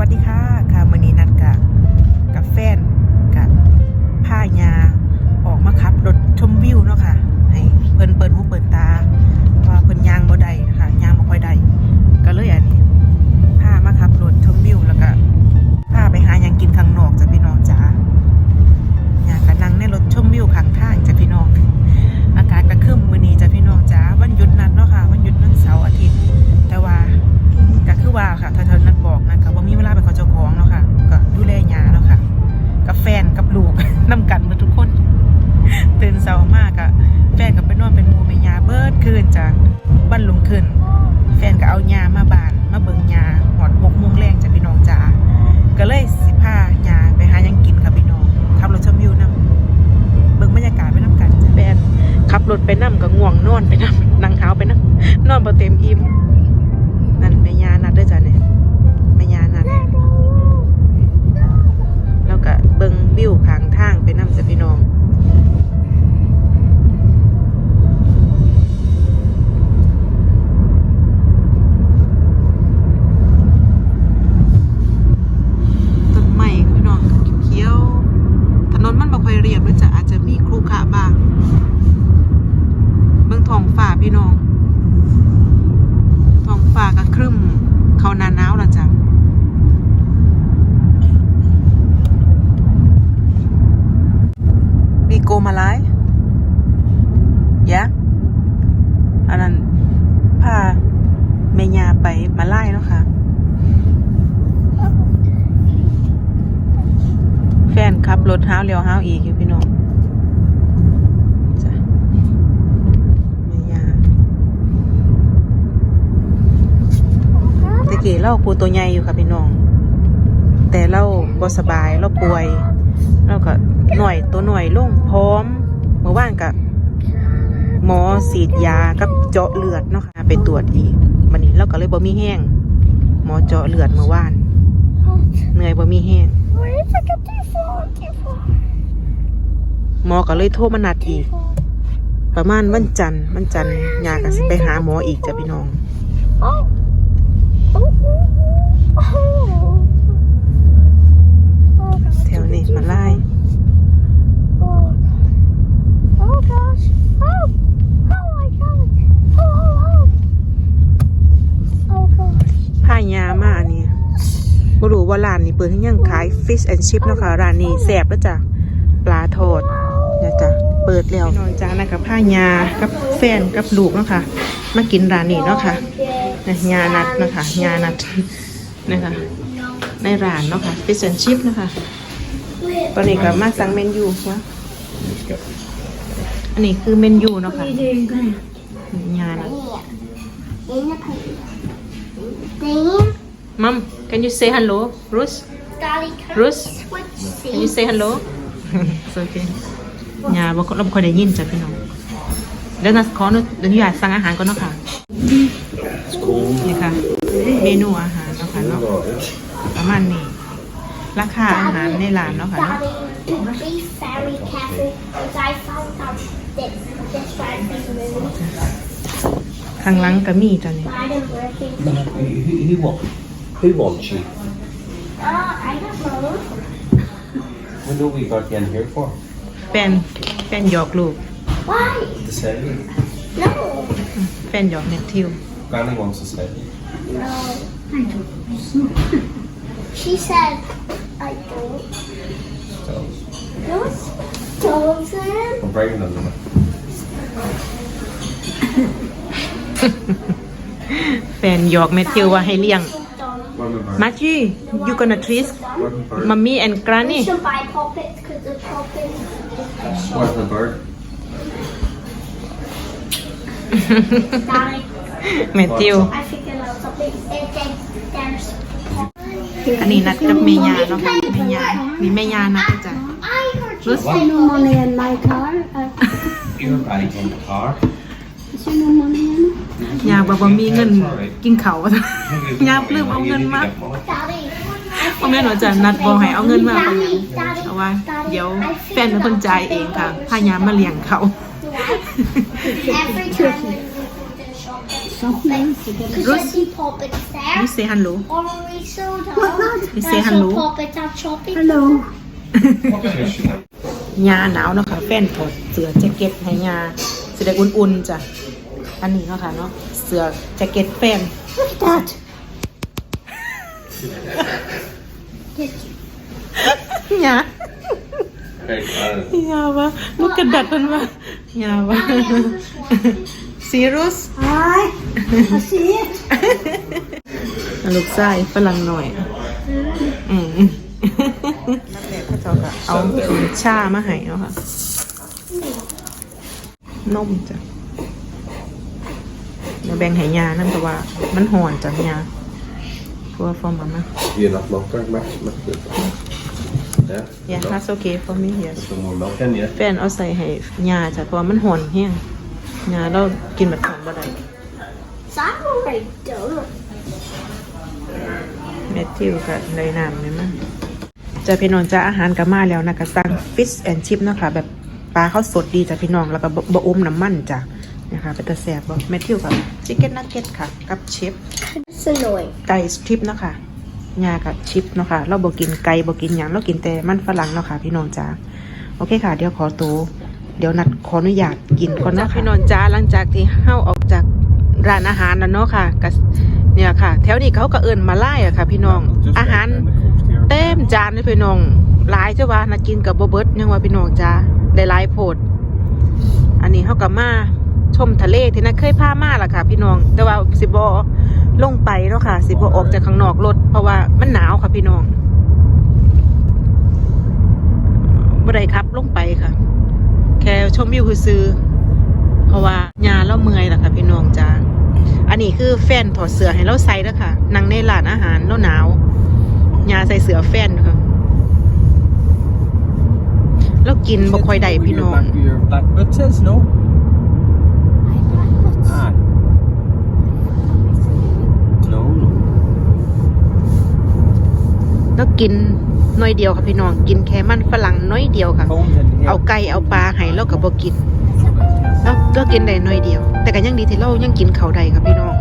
วัสดีค่ะ ค่ะมื้อนี้นัดกับกับแฟนกับผ้ายาออกมาขับรถชมวิวเนาะค่ะ ให้เพิ่นเปิดหูเปิดตาว่าเพิ่นยางบ่ได้ค่ะยางบ่ค่อยได้ก็เลยอันนี้พามาขับรถชมวิวแล้วก็พาไปหายังกินข้างนอกจ้ะพี่น้องจ๋าอยากก็นั่งในรถชมวิวข้างทางจ้ะพี่น้อง อากาศก็ครึ้มมื้อนี้จ้ะพี่น้องจ๋าวันหยุดนัดเนาะค่ะ วันลุงขึ้น แฟนก็เอายามาบานมาเบิงยาหอดหกโมงแรงจ้ะพี่น้องจ๋าก็เลยสิพายาไปหายังกินค่ะพี่น้องขับรถชมวิวนํเบิ่งบรรยากาศไปนํกันจ้ะแฟนขับรถไปนํก็ง่วงนอนไปนํนั่งเท้าไปนํนอนบ่เต็มอิ่มนั่นแม่ยานัดด้วยจ้ะเนี่ยแม่ยานัดแล้วก็เบิ่งวิวข้างทางไปนำจ้ะพี่น้อง พี่น้องท้องฟ้าก็ครึ้ม เขาหนาหนาวแล้วจ้ะวีโกมาไลยะอันนั้นพาเมยาไปมาไล่เนาะค่ะ แฟนขับรถห้าเลี้ยวห้าอีกอยู่พี่น้องจ้ะเมยา ตะ กี้เราปูตัวใหญ่อยู่ค่ะพี่น้อง แต่เราบสบายเราป่วย เราก็หน่อยตัวหน่อยลงพร้อมเมื่อวานกับหมอฉีดยากับเจาะเลือดเนาะค่ะไปตรวจอีกวันนี้เราก็เลยบ่มีแห้งหมอเจาะเลือดเมื่อวานเหนื่อยบ่มีแห้งหมอก็เลยโทรมานัดอีก ประมาณวันจันทร์วันจันทร์ยาก็สิไปหาหมออีกจ้ะพี่น้อง Oh. Oh. Oh. Oh, God. แถวนี้มาไล่ผ้ายามาอันนี้บ่รู้ว่าร้านนี้เปิดให้ยังขาย fish and chip เนาะค่ะร้านนี้แซ่บแล้วจ้ะปลาทอดนะจ๊ะเปิดแล้วนอนจ้านะกับผ้ายากับแฟนกับลูกเนาะค่ะมากินร้านนี้เนาะค่ะ นะยานัดนะคะยานัดนะคะในร้านเนาะค่ะ fish and chip เนะคะตอนนี้ก็มาสั่งเมนูวะอันนี้คือเมนูเนาะค่ะยานัด In the paper. Then, Mom can you say hello Ruth Dolly Ruth What's Can you say hello? It's okay. ยาบอกเราบ่ค่อยได้ยินจ้ะพี่น้องเดี๋ยวนัดขอหนูเดี๋ยวหนูอยากสั่งอาหารก่อนเนาะค่ะ นี่ค่ะ เมนูอาหารเนาะค่ะเนาะประมาณนี้ ราคาอาหารในร้านเนาะค่ะเนาะ Daddy, be very careful because I found out this this right thing moving. ข้างหลังก็มีจ้ะนี่ I don't working. Who, who, want, who wants you? Uh, I don't know. We know we got you in here for. แป้นแป้นหยอกลูก Why? To save you. No. แป้นหยอกเน็ตทิว Granny wants to save you. No. I don't. She said I don't. So No, don't say. I'm breaking them. Limit. แป้นหยอกเน็ตทิวว่าให้เลี้ยง What about มาจี you gonna treat What about มัมมี่ and We granny should buy poppets because the poppets. What's the bird? Daddy, เมททิว I figured out something. It, it, there's. อันนี้นัดกับเมยาเนาะค่ะเมยามีเมยานัดจ้ะ I heard you Let's say no money in my car. Uh, You're right in the car. is there no money in it? ยาบอกว่ามีเงินกินเขาวยาปลื้มเอาเงินมา Daddy. พ่อแม่หนูจะนัดบอกให้เอาเงินมาเอาอย่าง Daddy. เอาว่า เดี๋ยวแฟนเป็นคนจ่ายเองค่ะพายามมาเลี้ยงเขา Every time we go to the shop, Something to get Because I see puppets there. you say hello Orange soda. You say I saw hello. puppets out shopping. Hello. ยาหนาวเนาะค่ะ แฟนถอดเสื้อแจ็คเก็ตให้ยาสิได้อุ่นๆจ้ะ อันนี้เนาะค่ะเนาะ เสื้อแจ็คเก็ตแฟน Look at that. ยา Hey, uh, ยาวะลูกกระดัดมันวะยาวะซี รุส Hi. I see it. ลูกไส้ฝรั่งหน่อย อืมนักแรกเขาเจะก็เอาชามาให้เนาะค่ะ นมจ้ะเดี๋ยวแบ่งให้ยานั่นแต่ว่า มันห่อนจ้ะยาเพื่อฟอร์มมา you not milk or milk? milk good. Yeah. ยา that's okay for me yes Some more milk in, yeah. แฟนเอาใส่ให้ยาจ้ะเพราะว่ามันห่อนแห้ง ยาเรากินแบบห่อนบ่ได้ So I'm already done. เมทิวกับเลยน้ำเนี่ยมั้งจะพี่น้องจ้าอาหารก็มาแล้วนะก็สั่งฟิชแอนชิพเนาะค่ะแบบปลาข้าวสดดีจ้ะพี่น้องแล้วก็บะอมน้ำมันจ้ะนะคะเป็นตะแสบบ่เมทิวกับชิคเก้นนักเก็ตค่ะ กับเชฟ It's annoying. ไก่ชิปเนาะค่ะยากับชิปเนาะค่ะเราบอกกินไก่บอกกินหยังเรากินแต่มันฝรั่งเนาะค่ะพี่น้องจ้าโอเคค่ะ เดี๋ยวขอตัว เดี๋ยวนัดขออนุญาตกินก่อนเนาะพี่น้องจ้าหลังจากที่เฮาออกจากร้านอาหารแล้วเนาะค่ะก็เนี่ยค่ะ แถวนี้เขาก็เอิ้นมาไล่อะค่ะ พี่น้อง อาหารเต็มจานเลยพี่น้องหลายจ้าว่านะกินกับโบเบิร์ตยังว่าพี่น้องจ้าได้หลายโพด อันนี้เขากับมาชมทะเลที่นั่นเคยพามาล่ะค่ะ พี่น้อง แต่ว่าสิบอลงไปเนาะค่ะ สิบอออกจากข้างนอกรถเพราะว่ามันหนาวค่ะพี่น้องบ่ได้ครับลงไปค่ะ แค่ชมวิวซื้อๆเพราะว่ายาเราเมื่อยล่ะค่ะ พี่น้องจ้าอันนี้คือแฟนถอดเสื้อให้เราใส่แล้วค่ะนั่งในร้านอาหารแล้วหนาวยาใส่เสือแฟนค่ะแล้วกินบ่ค่อยได้พี่น้อง Your black boots is, no? Ah. No, no. แล้วกิน น้อยเดียวค่ะพี่น้องกินแค่มันฝรั่งน้อยเดียวค่ะ Phone's in here. เอาไก่เอาปลาให้แล้วก็บ่กินแล้วก็กินได้น้อยเดียว แต่ก็ยังดีที่เรายังกินเขาวได้ค่ะพี่น้อง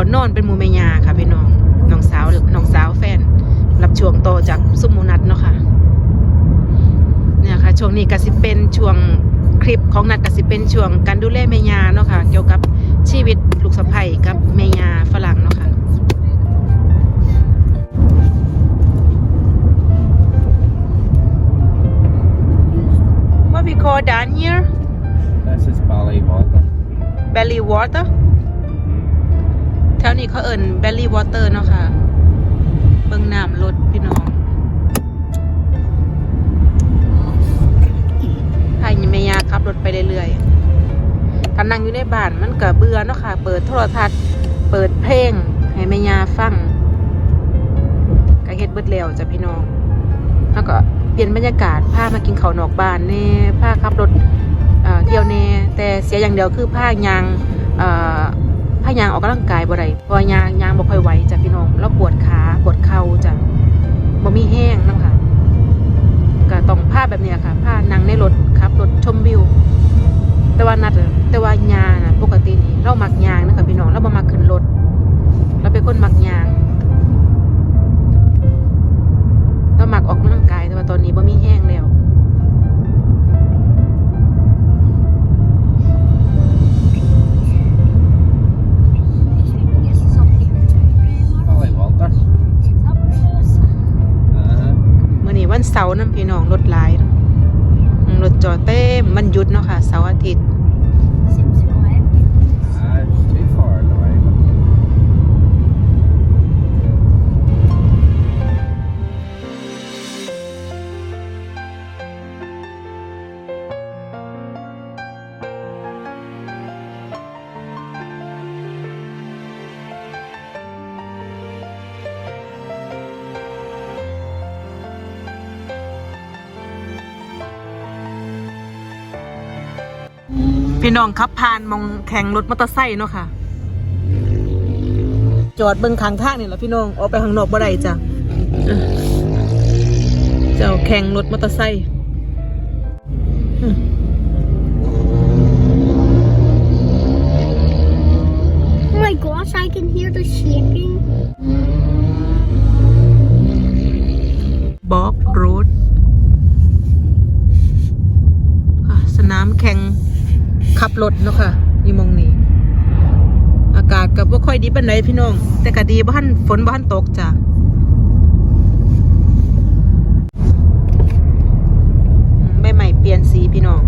แล้วก็นอนเป็นหมู่แม่ยาค่ะพี่น้องน้องสาวน้องสาวแฟน รับช่วงต่อจากสุมหมูนัดเนาะค่ะเนี่ยค่ะช่วงนี้ก็สิเป็นช่วงคลิปของนัดก็สิเป็นช่วงการดูแลแม่ยาเนาะค่ะเกี่ยวกับชีวิตลูกสะใภ้กับแม่ยาฝรั่งเนาะค่ะ What we call down here This is Bally Walter. belly water แถวนี้เขาเอิ้น belly water เนาะค่ะ เบิ่งน้ำลดพี่น้องพายแม่ยาขับรถไปเรื่อยๆถ้านั่งอยู่ในบ้านมันก็เบื่อเนาะค่ะ เปิดโทรทัศน์ เปิดเพลง ให้แม่ยาฟังก็เฮ็ดเบิดแล้วจ้ะพี่น้อง แล้วก็เปลี่ยนบรรยากาศพามากินข้าวนอกบ้านแน่พาขับรถเอ่อเที่ยวแน่แต่เสียอย่างเดียวคือพายาง เอ่อพายางออกกำลังกายบ่ได้เพราะว่ายางยางบ่ค่อยไหวจ้ะพี่น้อง แล้วปวดขาปวดเข่าจ้ะบ่มีแห้งนำค่ะก็ต้องผ้าแบบนี้ค่ะผ้านั่งในรถขับรถชมวิว แต่ว่านัดแต่ว่ายางนะปกตินี่เรามักยางนะคะพี่น้องเราบ่มักขึ้นรถเราเป็นคนมักยาง พี่น้องขับผ่านมองแข่งรถมอเตอร์ไซค์เนาะค่ะ จอดเบิ่งข้างทางนี่แหละพี่น้องออกไปข้างนอกบ่ได้จ้ะอะเจ้าแข่งรถมอเตอร์ไซค์อืม Oh my gosh, I can hear the shaking. บอกรถค่ะสนามแข่ง ขับรถเนาะค่ะอยู่มองนี้ อากาศกับว่าค่อยดีปานใดพี่น้อง แต่ก็ดีบ้านฝนบ้านตกจ้ะอืมใหม่เปลี่ยนสีพี่น้อง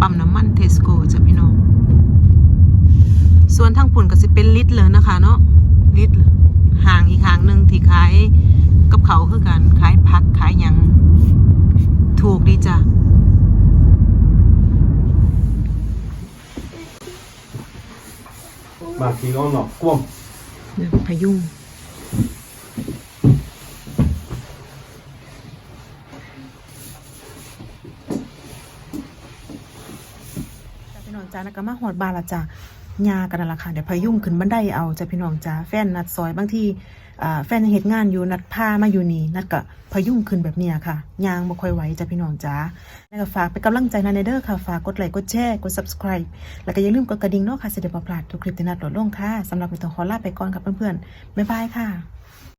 ปั๊มน้ำมันเทสโก้จ้ะพี่น้อง ส่วนทางผุ่นก็สิเป็นลิตรเลยนะคะเนาะลิตรห่างอีกห่างหนึ่งที่ขายกับเขาวคือกันขายผักขายหยังถูกดีจ้ะมาขี่ก้อนหนอกกวมเนี่ยพายุง จ้ะพี่น้องจ้าก็มาหอดบานละจ้ะยากันนั่นละค่ะเดี๋ยวพายุงขึ้นบันไดเอาจ้ะพี่น้องจ้าแฟนนัดซอยบางที่แฟนยังเหตุงานอยู่นัดพามาอยู่นี่นัดก็พายุงขึ้นแบบเนี้ยค่ะยางบ่ค่อยไหวจ้ะพี่น้องจ้าแล้วก็ฝากเป็นกำลังใจนะในเด้อค่ะฝากกดไลค์กดแชร์กด subscribe แล้วก็อย่าลืมกดกระดิ่งเนาะค่ะเสดี๋ยวบ่พลาดทุกคลิปที่นัดโหลดลงค่ะสำหรับวันต้องขอลาไปก่อนครับเพื่อนๆบ๊ายบายค่ะ